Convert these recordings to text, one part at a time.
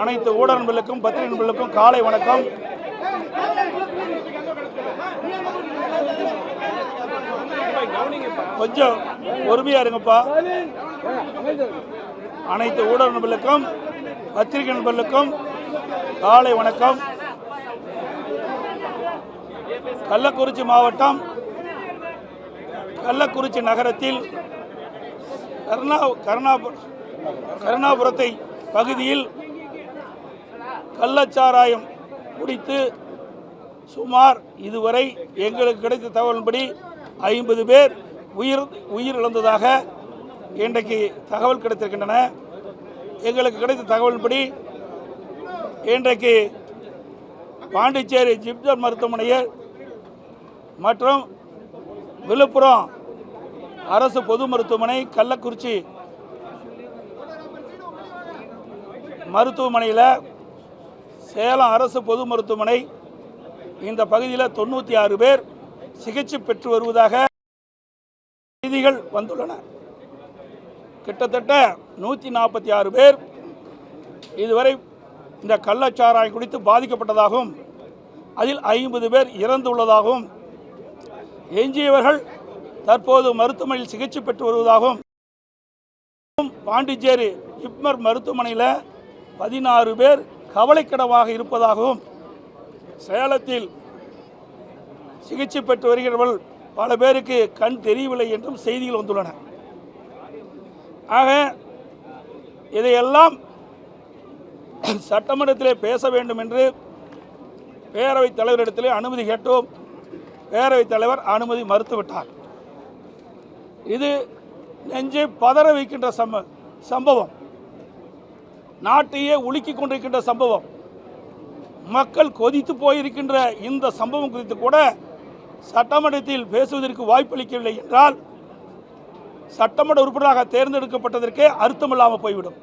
அனைத்து ஊடக நண்பர்களுக்கும் பத்திரிகை நண்பர்களுக்கும் காலை வணக்கம். கொஞ்சம் பொறுமையா இருங்கப்பா. அனைத்து ஊடக நண்பர்களுக்கும் பத்திரிகை நண்பர்களுக்கும் காலை வணக்கம். கள்ளக்குறிச்சி மாவட்டம் கள்ளக்குறிச்சி நகரத்தில் கருணா கருணா கருணாபுரத்தை பகுதியில் கள்ளச்சாராயம் குடித்து சுமார் இதுவரை எங்களுக்கு கிடைத்த தகவலின்படி ஐம்பது பேர் உயிர் உயிரிழந்ததாக இன்றைக்கு தகவல் கிடைத்திருக்கின்றன. எங்களுக்கு கிடைத்த தகவலின்படி இன்றைக்கு பாண்டிச்சேரி ஜிப்ஜர் மருத்துவமனையில் மற்றும் விழுப்புரம் அரசு பொது மருத்துவமனை கள்ளக்குறிச்சி மருத்துவமனையில் சேலம் அரசு பொது மருத்துவமனை இந்த பகுதியில் தொண்ணூற்றி ஆறு பேர் சிகிச்சை பெற்று வருவதாக செய்திகள் வந்துள்ளன. கிட்டத்தட்ட நூற்றி நாற்பத்தி ஆறு பேர் இதுவரை இந்த கள்ளச்சாராயம் குடித்து பாதிக்கப்பட்டதாகவும் அதில் ஐம்பது பேர் இறந்துள்ளதாகவும் எஞ்சியவர்கள் தற்போது மருத்துவமனையில் சிகிச்சை பெற்று வருவதாகவும் பாண்டிச்சேரி ஜிப்மர் மருத்துவமனையில் பதினாறு பேர் கவலைக்கிடமாக இருப்பதாகவும் சேலத்தில் சிகிச்சை பெற்று வருகிறவர்கள் பல பேருக்கு கண் தெரியவில்லை என்றும் செய்திகள் வந்துள்ளன. ஆக இதையெல்லாம் சட்டமன்றத்திலே பேச வேண்டும் என்று பேரவைத் தலைவரிடத்திலே அனுமதி கேட்டோம். பேரவைத் தலைவர் அனுமதி மறுத்துவிட்டார். இது நெஞ்சை பதற வைக்கின்ற சம்ப சம்பவம். நாட்டையே உலுக்கி கொண்டிருக்கின்ற சம்பவம். மக்கள் கொதித்து போயிருக்கின்ற இந்த சம்பவம் குறித்து கூட சட்டமன்றத்தில் பேசுவதற்கு வாய்ப்பளிக்கவில்லை என்றால் சட்டமன்ற உறுப்பினராக தேர்ந்தெடுக்கப்பட்டதற்கே அர்த்தமில்லாமல் போய்விடும்.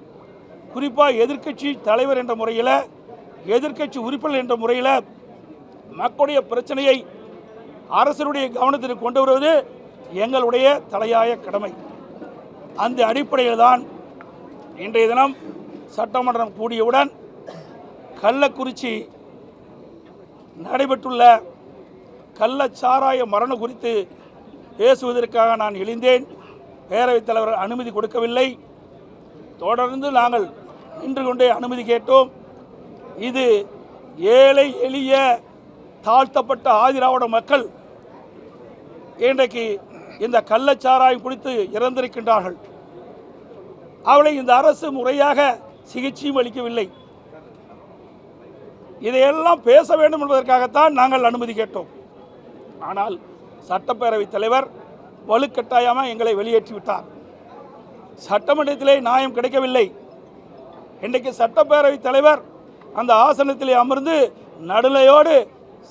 குறிப்பாக எதிர்க்கட்சி தலைவர் என்ற முறையில் எதிர்க்கட்சி உறுப்பினர் என்ற முறையில் மக்களுடைய பிரச்சனையை அரசனுடைய கவனத்திற்கு கொண்டு வருவது எங்களுடைய தலையாய கடமை. அந்த அடிப்படையில் தான் இன்றைய தினம் சட்டமன்றம் கூடியவுடன் கள்ளக்குறிச்சி நடைபெற்றுள்ள கள்ளச்சாராய மரணம் குறித்து பேசுவதற்காக நான் எழுந்தேன். பேரவைத் தலைவர் அனுமதி கொடுக்கவில்லை. தொடர்ந்து நாங்கள் நின்று கொண்டே அனுமதி கேட்டோம். இது ஏழை எளிய தாழ்த்தப்பட்ட ஆதிராவிட மக்கள் இன்றைக்கு இந்த கள்ளச்சாராயம் குடித்து இறந்திருக்கின்றார்கள். அவளை இந்த அரசு முறையாக சிகிச்சையும் அளிக்கவில்லை. இதையெல்லாம் பேச வேண்டும் என்பதற்காகத்தான் நாங்கள் அனுமதி கேட்டோம். ஆனால் சட்டப்பேரவைத் தலைவர் வலுக்கட்டாயமாக எங்களை வெளியேற்றி விட்டார். சட்டமன்றத்திலே நியாயம் கிடைக்கவில்லை. இன்றைக்கு சட்டப்பேரவைத் தலைவர் அந்த ஆசனத்திலே அமர்ந்து நடுநிலையோடு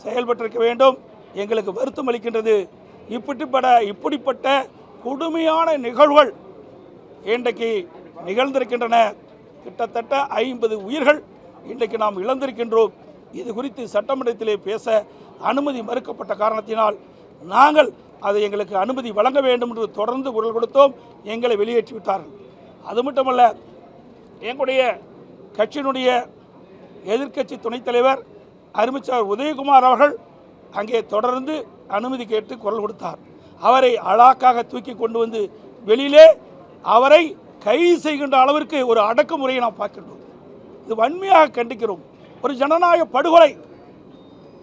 செயல்பட்டிருக்க வேண்டும். எங்களுக்கு வருத்தம் அளிக்கின்றது. இப்படிப்பட இப்படிப்பட்ட கொடுமையான நிகழ்வுகள் இன்றைக்கு நிகழ்ந்திருக்கின்றன. கிட்டத்தட்ட ஐம்பது உயிர்கள் இன்றைக்கு நாம் இழந்திருக்கின்றோம். இது குறித்து சட்டமன்றத்திலே பேச அனுமதி மறுக்கப்பட்ட காரணத்தினால் நாங்கள் அதை எங்களுக்கு அனுமதி வழங்க வேண்டும் என்று தொடர்ந்து குரல் கொடுத்தோம். எங்களை வெளியேற்றி விட்டார்கள். அது மட்டுமல்ல எங்களுடைய கட்சியினுடைய எதிர்க்கட்சி துணைத் தலைவர் அருமைச்சார் உதயகுமார் அவர்கள் அங்கே தொடர்ந்து அனுமதி கேட்டு குரல் கொடுத்தார். அவரை அழாக்காக தூக்கி கொண்டு வந்து வெளியிலே அவரை கைது செய்கின்ற அளவிற்கு ஒரு அடக்குமுறையை நாம் பார்க்கின்றோம். இது வன்மையாக கண்டிக்கிறோம். ஒரு ஜனநாயக படுகொலை.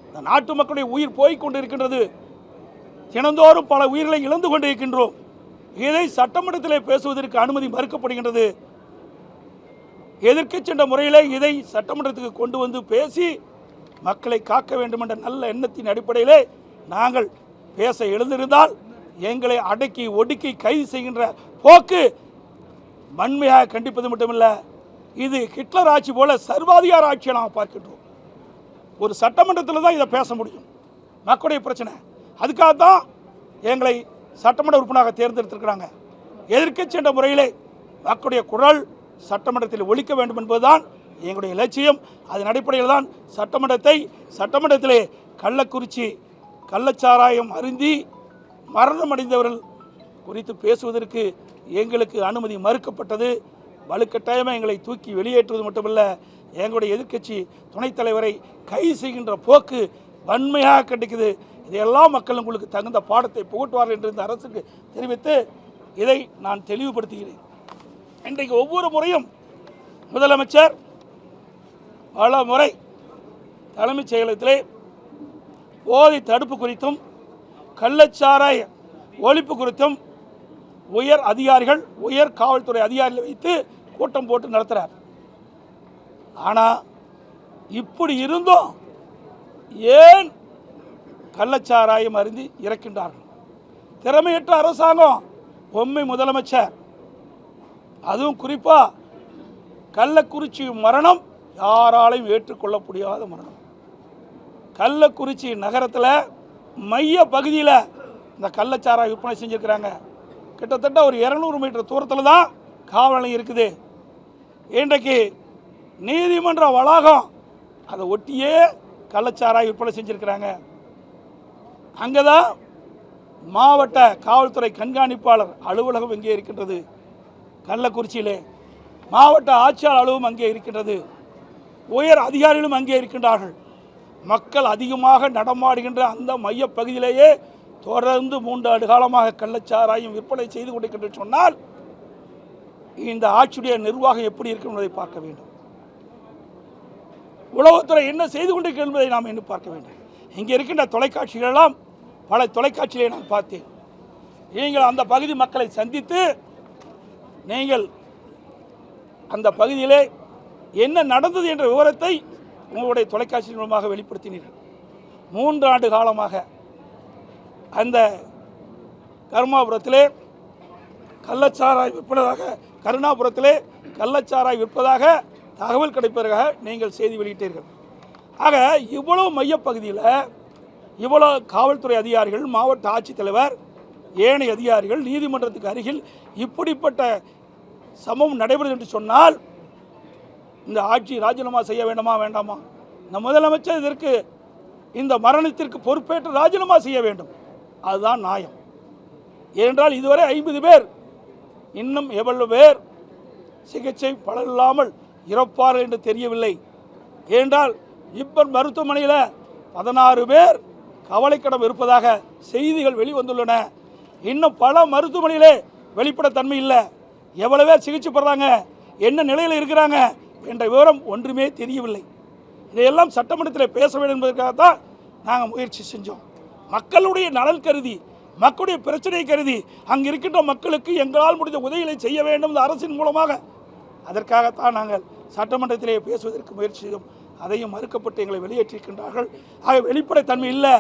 இந்த நாட்டு மக்களுடைய உயிர் போய் கொண்டிருக்கின்றது தினந்தோறும் பல உயிர்களை இழந்து கொண்டிருக்கின்றோம். இதை சட்டமன்றத்திலே பேசுவதற்கு அனுமதி மறுக்கப்படுகின்றது. எதிர்க்க சென்ற முறையிலே இதை சட்டமன்றத்துக்கு கொண்டு வந்து பேசி மக்களை காக்க வேண்டும் என்ற நல்ல எண்ணத்தின் அடிப்படையிலே நாங்கள் பேச எழுந்திருந்தால் எங்களை அடக்கி ஒடுக்கி கைது செய்கின்ற போக்கு வன்மையாக கண்டிப்பது மட்டுமல்ல இது ஹிட்லர் ஆட்சி போல சர்வாதிகார ஆட்சியை நாம் பார்க்கின்றோம். ஒரு சட்டமன்றத்தில் தான் இதை பேச முடியும். மக்களுடைய பிரச்சனை. அதுக்காக தான் எங்களை சட்டமன்ற உறுப்பினராக தேர்ந்தெடுத்திருக்கிறாங்க. எதிர்க்கட்சி என்ற முறையிலே மக்களுடைய குரல் சட்டமன்றத்தில் ஒழிக்க வேண்டும் என்பதுதான் எங்களுடைய இலட்சியம். அதன் அடிப்படையில் தான் சட்டமன்றத்தை சட்டமன்றத்திலே கள்ளக்குறிச்சி கள்ளச்சாராயம் அருந்தி மரணமடைந்தவர்கள் குறித்து பேசுவதற்கு எங்களுக்கு அனுமதி மறுக்கப்பட்டது. வலுக்கட்டாயமாக எங்களை தூக்கி வெளியேற்றுவது மட்டுமல்ல எங்களுடைய எதிர்க்கட்சி துணைத் தலைவரை கைது செய்கின்ற போக்கு வன்மையாக கிடைக்குது இதையெல்லாம் மக்கள் உங்களுக்கு தகுந்த பாடத்தை புகட்டுவார்கள் என்று இந்த அரசுக்கு தெரிவித்து இதை நான் தெளிவுபடுத்துகிறேன். இன்றைக்கு ஒவ்வொரு முறையும் முதலமைச்சர் பல முறை தலைமைச் செயலகத்திலே போதை தடுப்பு குறித்தும் கள்ளச்சாராய ஒழிப்பு குறித்தும் உயர் அதிகாரிகள் உயர் காவல்துறை அதிகாரிகளை வைத்து கூட்டம் போட்டு நடத்துகிறார் ஆனால் இப்படி இருந்தும் ஏன் கள்ளச்சாராயம் அருந்தி இறக்கின்றார்கள்? திறமையற்ற அரசாங்கம் பொம்மை முதலமைச்சர். அதுவும் குறிப்பாக கள்ளக்குறிச்சி மரணம் யாராலையும் ஏற்றுக்கொள்ள முடியாத மரணம். கள்ளக்குறிச்சி நகரத்தில் மைய பகுதியில் இந்த கள்ளச்சாராய விற்பனை செஞ்சுருக்கிறாங்க. கிட்டத்தட்ட ஒரு இரநூறு மீட்டர் தூரத்தில் தான் காவல் நிலையம் இருக்குது. இன்றைக்கு நீதிமன்ற வளாகம் அதை ஒட்டியே கள்ளச்சாராய் விற்பனை செஞ்சுருக்கிறாங்க. அங்கே தான் மாவட்ட காவல்துறை கண்காணிப்பாளர் அலுவலகம் இங்கே இருக்கின்றது. கள்ளக்குறிச்சியிலே மாவட்ட ஆட்சியாளர் அலுவலகம் அங்கே இருக்கின்றது. உயர் அதிகாரிகளும் அங்கே இருக்கின்றார்கள். மக்கள் அதிகமாக நடமாடுகின்ற அந்த மையப்பகுதியிலேயே தொடர்ந்து மூன்று ஆண்டு காலமாக கள்ளச்சாராயம் விற்பனை செய்து கொண்டிருக்கின்ற சொன்னால் இந்த ஆட்சியுடைய நிர்வாகம் எப்படி இருக்கும் என்பதை பார்க்க வேண்டும். உளவுத்துறை என்ன செய்து கொண்டிருக்கிறது என்பதை நாம் இன்னும் பார்க்க வேண்டும். இங்கே இருக்கின்ற தொலைக்காட்சிகளெல்லாம் பல தொலைக்காட்சிகளை நான் பார்த்தேன். நீங்கள் அந்த பகுதி மக்களை சந்தித்து நீங்கள் அந்த பகுதியிலே என்ன நடந்தது என்ற விவரத்தை உங்களுடைய தொலைக்காட்சி மூலமாக வெளிப்படுத்தினீர்கள். மூன்று ஆண்டு காலமாக அந்த கருமாபுரத்திலே கள்ளச்சாராய் விற்பதாக கருணாபுரத்திலே கள்ளச்சாராய் விற்பதாக தகவல் கிடைப்பதற்காக நீங்கள் செய்தி வெளியிட்டீர்கள். ஆக இவ்வளோ மையப்பகுதியில் இவ்வளோ காவல்துறை அதிகாரிகள் மாவட்ட ஆட்சித்தலைவர் ஏனைய அதிகாரிகள் நீதிமன்றத்துக்கு அருகில் இப்படிப்பட்ட சமம் நடைபெறுது என்று சொன்னால் இந்த ஆட்சி ராஜினாமா செய்ய வேண்டுமா வேண்டாமா? இந்த முதலமைச்சர் இதற்கு இந்த மரணத்திற்கு பொறுப்பேற்று ராஜினாமா செய்ய வேண்டும். அதுதான் நியாயம். ஏனென்றால் இதுவரை ஐம்பது பேர் இன்னும் எவ்வளவு பேர் சிகிச்சை பலனில்லாமல் இறப்பார்கள் என்று தெரியவில்லை. ஏனென்றால் இப்போ மருத்துவமனையில் பதினாறு பேர் கவலைக்கிடம் இருப்பதாக செய்திகள் வெளிவந்துள்ளன. இன்னும் பல மருத்துவமனையிலே வெளிப்படத்தன்மை இல்லை. எவ்வளவே பேர் சிகிச்சை பெறாங்க என்ன நிலையில் இருக்கிறாங்க என்ற விவரம் ஒன்றுமே தெரியவில்லை. இதையெல்லாம் சட்டமன்றத்தில் பேச வேண்டும் என்பதற்காக தான் நாங்கள் முயற்சி செஞ்சோம். மக்களுடைய நலன் கருதி மக்களுடைய பிரச்சனை கருதி அங்கே இருக்கின்ற மக்களுக்கு எங்களால் முடிந்த உதவிகளை செய்ய வேண்டும் இந்த அரசின் மூலமாக அதற்காகத்தான் நாங்கள் சட்டமன்றத்திலே பேசுவதற்கு முயற்சி செய்தோம். அதையும் மறுக்கப்பட்டு எங்களை வெளியேற்றிருக்கின்றார்கள் ஆக வெளிப்படைத்தன்மை இல்லை.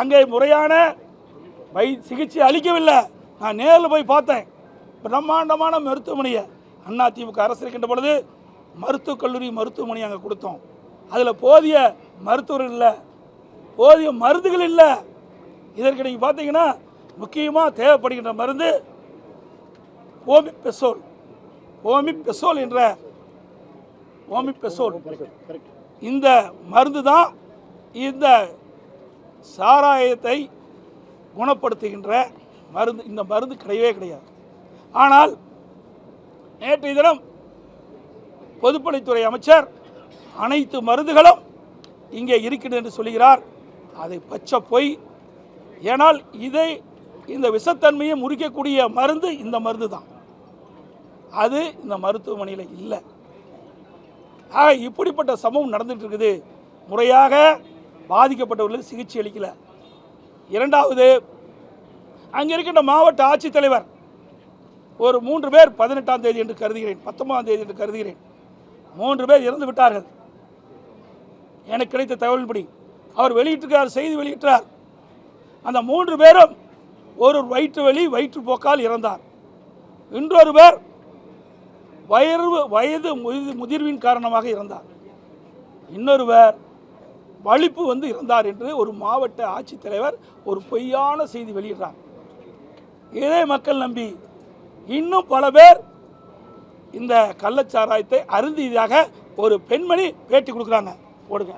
அங்கே முறையான வை சிகிச்சை அளிக்கவில்லை. நான் நேரில் போய் பார்த்தேன். பிரம்மாண்டமான மருத்துவமனையை அண்ணா திமுக அரசு இருக்கின்ற பொழுது மருத்துவக் கல்லூரி மருத்துவமனை அங்கே கொடுத்தோம். அதில் போதிய மருத்துவர்கள் இல்லை. போதிய மருந்துகள் இல்லை. இதற்கு நீங்கள் பார்த்தீங்கன்னா முக்கியமாக தேவைப்படுகின்ற மருந்து ஓமிபெசோல். ஓமிபெசோல் என்ற ஓமிபெசோல். இந்த மருந்து தான் இந்த சாராயத்தை குணப்படுத்துகின்ற மருந்து. இந்த மருந்து கிடையவே கிடையாது. ஆனால் நேற்றைய தினம் பொதுப்பணித்துறை அமைச்சர் அனைத்து மருந்துகளும் இங்கே இருக்கிறது என்று சொல்கிறார் அதை பச்சை பொய். ஏனால் இதை இந்த விஷத்தன்மையை முறிக்கக்கூடிய மருந்து இந்த மருந்து தான் அது இந்த மருத்துவமனையில் இல்லை. ஆக இப்படிப்பட்ட சம்பவம் நடந்துட்டு இருக்குது முறையாக பாதிக்கப்பட்டவர்களுக்கு சிகிச்சை அளிக்கல. இரண்டாவது அங்கே இருக்கின்ற மாவட்ட ஆட்சித்தலைவர் ஒரு மூன்று பேர் பதினெட்டாம் தேதி என்று கருதுகிறேன் பத்தொன்பதாம் தேதி என்று கருதுகிறேன். மூன்று பேர் இறந்து விட்டார்கள் எனக்கு கிடைத்த தகவலின்படி அவர் வெளியிட்டிருக்கார் செய்தி வெளியிட்டார். அந்த மூன்று பேரும் ஒரு வயிற்று வலி வயிற்றுப்போக்கால் இறந்தார். இன்னொருவர் வயது வயது முதிர்வின் காரணமாக இறந்தார். இன்னொருவர் வலிப்பு வந்து இறந்தார் என்று ஒரு மாவட்ட ஆட்சித்தலைவர் ஒரு பொய்யான செய்தி வெளியிடுறார். இதே மக்கள் நம்பி இன்னும் பல பேர் இந்த கள்ளச்சாராயத்தை அருந்தியதாக ஒரு பெண்மணி பேட்டி கொடுக்குறாங்க. போடுங்க.